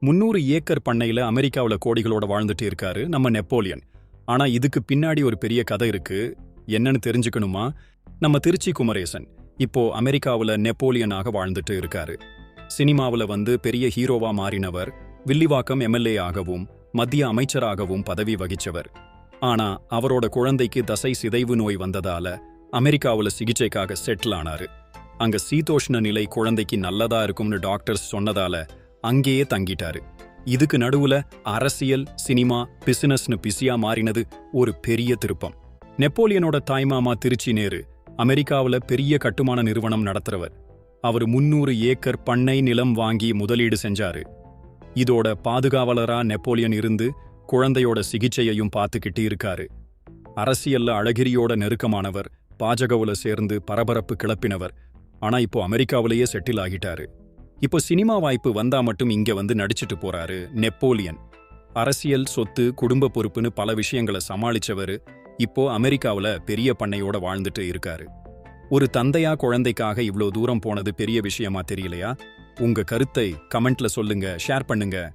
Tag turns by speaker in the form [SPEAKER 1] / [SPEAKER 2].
[SPEAKER 1] முன்னூறு ஏக்கர் பண்ணையில அமெரிக்காவில் கோடிகளோட வாழ்ந்துட்டு இருக்காரு நம்ம நெப்போலியன். ஆனா இதுக்கு பின்னாடி ஒரு பெரிய கதை இருக்கு. என்னன்னு தெரிஞ்சுக்கணுமா? நம்ம திருச்சி குமரேசன் இப்போ அமெரிக்காவுல நெப்போலியனாக வாழ்ந்துட்டு இருக்காரு. சினிமாவுல வந்து பெரிய ஹீரோவா மாறினவர் வில்லிவாக்கம் எம்எல்ஏ ஆகவும் மத்திய அமைச்சராகவும் பதவி வகிச்சவர். ஆனா அவரோட குழந்தைக்கு தசை சிதைவு நோய் வந்ததால அமெரிக்காவுல சிகிச்சைக்காக செட்டில் ஆனாரு. அங்க சீதோஷ்ண நிலை குழந்தைக்கு நல்லதா இருக்கும்னு டாக்டர்ஸ் சொன்னதால அங்கேயே தங்கிட்டாரு. இதுக்கு நடுவுல அரசியல் சினிமா பிசினஸ்னு பிஸியா மாறினது ஒரு பெரிய திருப்பம். நெப்போலியனோட தாய்மாமா திருச்சி நேரு அமெரிக்காவுல பெரிய கட்டுமான நிறுவனம் நடத்துறவர். அவர் முன்னூறு ஏக்கர் பண்ணை நிலம் வாங்கி முதலீடு செஞ்சாரு. இதோட பாதுகாவலரா நெப்போலியன் இருந்து குழந்தையோட சிகிச்சையையும் பார்த்துக்கிட்டு இருக்காரு. அரசியல்ல அழகிரியோட நெருக்கமானவர் பாஜகவுல சேர்ந்து பரபரப்பு கிளப்பினவர். ஆனா இப்போ அமெரிக்காவிலேயே செட்டில் ஆகிட்டாரு. இப்போ சினிமா வாய்ப்பு வந்தா மட்டும் இங்க வந்து நடிச்சிட்டு போறாரு நெப்போலியன். அரசியல் சொத்து குடும்ப பொறுப்புன்னு பல விஷயங்களை சமாளிச்சவரு இப்போ அமெரிக்காவுல பெரிய பண்ணையோட வாழ்ந்துட்டு இருக்காரு. ஒரு தந்தையா குழந்தைக்காக இவ்வளோ தூரம் போனது பெரிய விஷயமா தெரியலையா? உங்க கருத்தை கமெண்ட்ல சொல்லுங்க ஷேர் பண்ணுங்க.